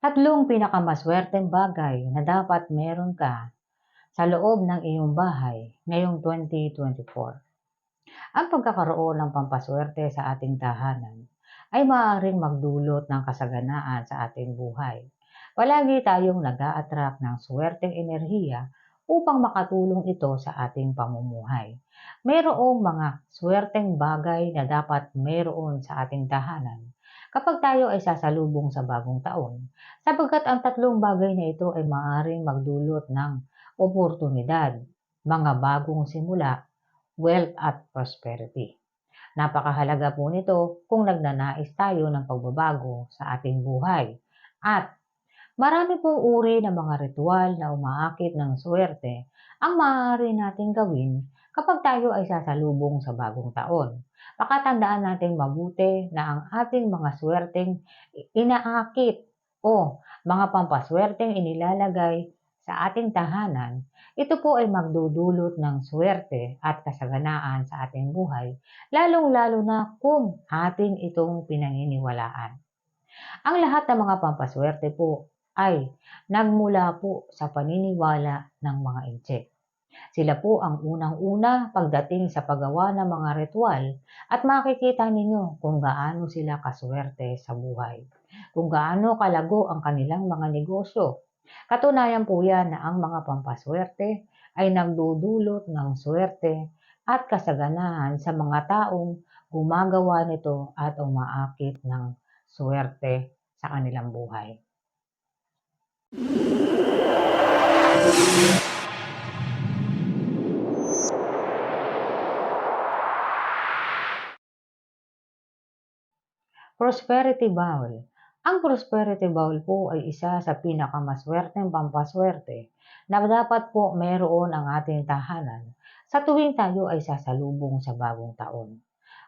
Tatlong pinakamaswerteng bagay na dapat meron ka sa loob ng iyong bahay ngayong 2024. Ang pagkakaroon ng pampaswerte sa ating tahanan ay maaaring magdulot ng kasaganaan sa ating buhay. Palagi tayong nag attract ng swerteng enerhiya upang makatulong ito sa ating pamumuhay. Mayroong mga swerteng bagay na dapat mayroon sa ating tahanan kapag tayo ay sasalubong sa bagong taon, sapagkat ang tatlong bagay na ito ay maaaring magdulot ng oportunidad, mga bagong simula, wealth at prosperity. Napakahalaga po nito kung nagnanais tayo ng pagbabago sa ating buhay. At marami pong uri ng mga ritual na umaakit ng swerte ang maaari nating gawin kapag tayo ay sasalubong sa bagong taon pakatandaan natin mabuti na ang ating mga swerteng inaakit o mga pampaswerteng inilalagay sa ating tahanan, ito po ay magdudulot ng swerte at kasaganaan sa ating buhay, lalong-lalo na kung atin itong pinanginiwalaan. Ang lahat ng mga pampaswerte po ay nagmula po sa paniniwala ng mga inche. Sila po ang unang-una pagdating sa paggawa ng mga ritual at makikita ninyo kung gaano sila kaswerte sa buhay, kung gaano kalago ang kanilang mga negosyo. Katunayan po yan na ang mga pampaswerte ay nagdudulot ng swerte at kasaganahan sa mga taong gumagawa nito at umaakit ng swerte sa kanilang buhay. Prosperity Bowl. Ang Prosperity Bowl po ay isa sa pinakamaswerteng pampaswerte na dapat po meron ang ating tahanan sa tuwing tayo ay sasalubong sa bagong taon.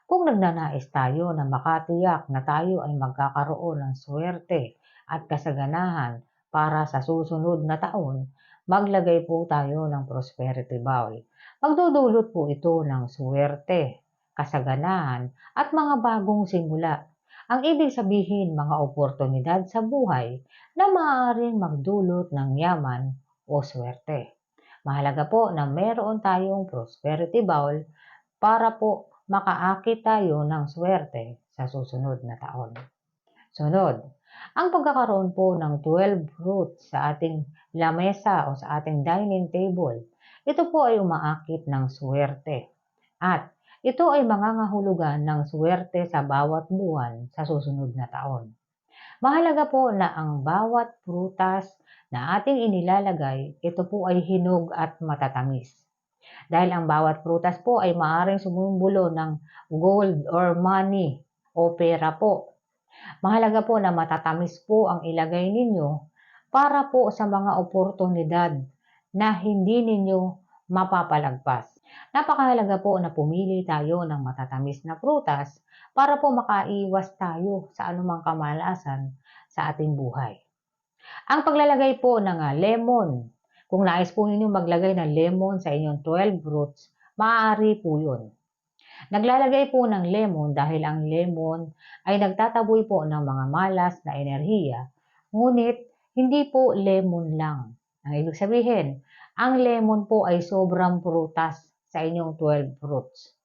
Kung nagnanais tayo na makatiyak na tayo ay magkakaroon ng swerte at kasaganahan para sa susunod na taon, maglagay po tayo ng Prosperity Bowl. Magdudulot po ito ng swerte, kasaganahan at mga bagong simula ang ibig sabihin mga oportunidad sa buhay na maaaring magdulot ng yaman o swerte. Mahalaga po na meron tayong prosperity bowl para po makaakit tayo ng swerte sa susunod na taon. Sunod, ang pagkakaroon po ng 12 fruits sa ating lamesa o sa ating dining table, ito po ay umaakit ng swerte. At ito ay mangangahulugan ng swerte sa bawat buwan sa susunod na taon. Mahalaga po na ang bawat prutas na ating inilalagay, ito po ay hinog at matatamis. Dahil ang bawat prutas po ay maaaring sumumbolo ng gold or money o pera po. Mahalaga po na matatamis po ang ilagay ninyo para po sa mga oportunidad na hindi ninyo mapapalagpas. Napakahalaga po na pumili tayo ng matatamis na prutas para po makaiwas tayo sa anumang kamalasan sa ating buhay. Ang paglalagay po ng ah, lemon, kung nais po ninyo maglagay ng lemon sa inyong 12 fruits, maaari po yun. Naglalagay po ng lemon dahil ang lemon ay nagtataboy po ng mga malas na enerhiya, ngunit hindi po lemon lang. Ang ibig sabihin, ang lemon po ay sobrang prutas sa inyong 12 fruits.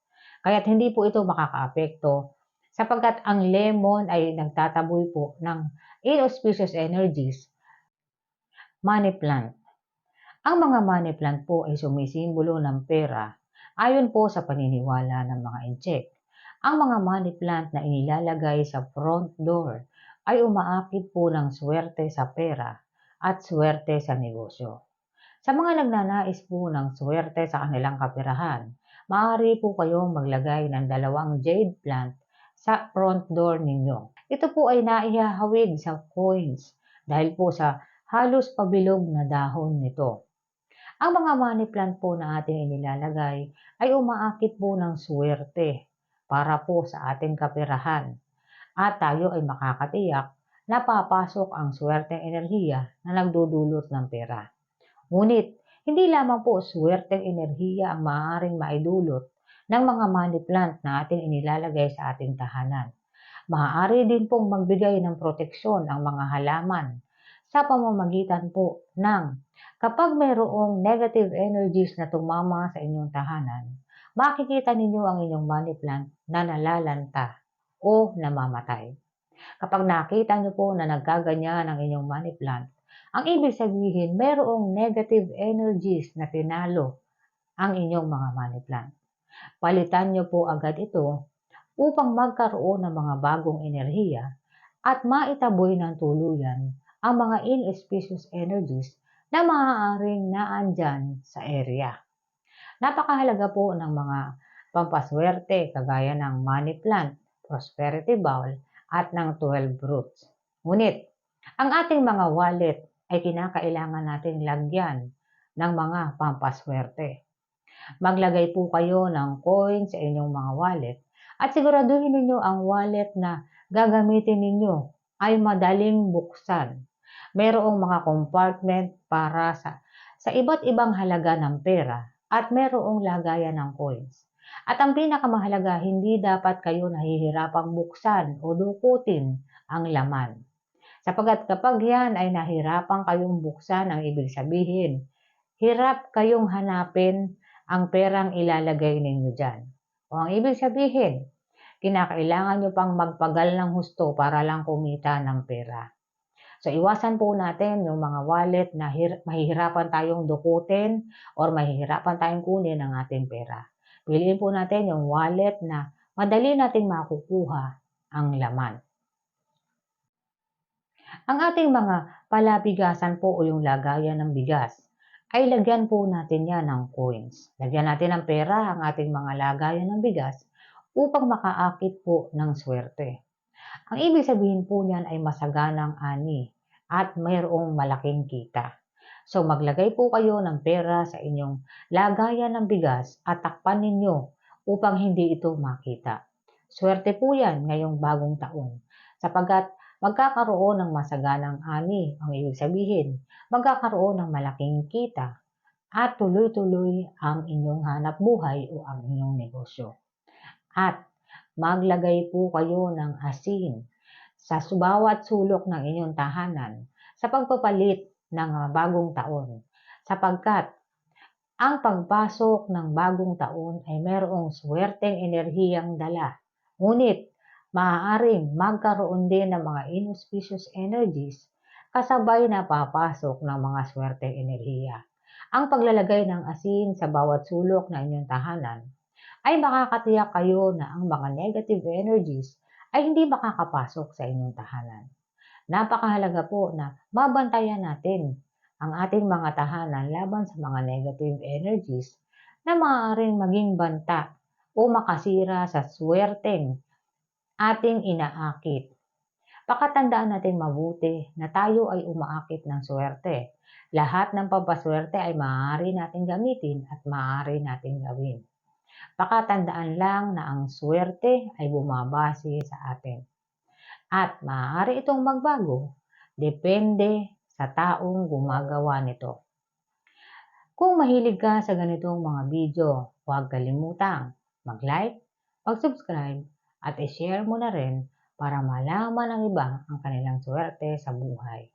Kaya't hindi po ito makakaapekto sapagkat ang lemon ay nagtataboy po ng inauspicious energies, money plant. Ang mga money plant po ay sumisimbolo ng pera ayon po sa paniniwala ng mga incheck. Ang mga money plant na inilalagay sa front door ay umaakit po ng swerte sa pera at swerte sa negosyo. Sa mga nagnanais po ng swerte sa kanilang kapirahan, maaari po kayong maglagay ng dalawang jade plant sa front door ninyo. Ito po ay naihahawig sa coins dahil po sa halos pabilog na dahon nito. Ang mga money plant po na ating inilalagay ay umaakit po ng swerte para po sa ating kapirahan. At tayo ay makakatiyak na papasok ang swerteng enerhiya na nagdudulot ng pera. Ngunit, hindi lamang po swerteng enerhiya ang maaaring maidulot ng mga money plant na ating inilalagay sa ating tahanan. Maaari din pong magbigay ng proteksyon ang mga halaman sa pamamagitan po ng kapag mayroong negative energies na tumama sa inyong tahanan, makikita ninyo ang inyong money plant na nalalanta o namamatay. Kapag nakita nyo po na nagkaganyan ang inyong money plant, ang ibig sabihin, mayroong negative energies na tinalo ang inyong mga money plant. Palitan nyo po agad ito upang magkaroon ng mga bagong enerhiya at maitaboy ng tuluyan ang mga inauspicious energies na maaaring naandyan sa area. Napakahalaga po ng mga pampaswerte kagaya ng money plant, prosperity bowl, at ng 12 roots. Ngunit, ang ating mga wallet ay kinakailangan nating lagyan ng mga pampaswerte. Maglagay po kayo ng coin sa inyong mga wallet at siguraduhin ninyo ang wallet na gagamitin ninyo ay madaling buksan. Merong mga compartment para sa, sa iba't ibang halaga ng pera at merong lagayan ng coins. At ang pinakamahalaga, hindi dapat kayo nahihirapang buksan o dukutin ang laman. Sapagat kapag yan ay nahirapan kayong buksan, ang ibig sabihin, hirap kayong hanapin ang perang ilalagay ninyo dyan. O ang ibig sabihin, kinakailangan nyo pang magpagal ng husto para lang kumita ng pera. So, iwasan po natin yung mga wallet na mahihirapan tayong dukutin or mahihirapan tayong kunin ang ating pera. Piliin po natin yung wallet na madali nating makukuha ang laman. Ang ating mga palabigasan po o yung lagayan ng bigas, ay lagyan po natin yan ng coins. Lagyan natin ng pera ang ating mga lagayan ng bigas upang makaakit po ng swerte. Ang ibig sabihin po niyan ay masaganang ani at mayroong malaking kita. So maglagay po kayo ng pera sa inyong lagayan ng bigas at takpan ninyo upang hindi ito makita. Swerte po yan ngayong bagong taon sapagat magkakaroon ng masaganang ani. Ang ibig sabihin, magkakaroon ng malaking kita at tuloy-tuloy ang inyong hanap buhay o ang inyong negosyo. At maglagay po kayo ng asin sa bawat sulok ng inyong tahanan sa pagpapalit ng bagong taon sapagkat ang pagpasok ng bagong taon ay mayroong swerteng enerhiyang dala. Ngunit maaaring magkaroon din ng mga inauspicious energies kasabay na papasok ng mga swerteng enerhiya. Ang paglalagay ng asin sa bawat sulok ng inyong tahanan ay makakatiyak kayo na ang mga negative energies ay hindi makakapasok sa inyong tahanan. Napakahalaga po na mabantayan natin ang ating mga tahanan laban sa mga negative energies na maaaring maging banta o makasira sa swerteng ating inaakit. Pakatandaan natin mabuti na tayo ay umaakit ng swerte. Lahat ng pampaswerte ay maaari natin gamitin at maaari natin gawin. Pakatandaan lang na ang swerte ay bumabase sa atin. At maaari itong magbago, depende sa taong gumagawa nito. Kung mahilig ka sa ganitong mga video, huwag kalimutang mag-like, mag-subscribe, at i-share mo na rin para malaman ng iba ang kanilang swerte sa buhay.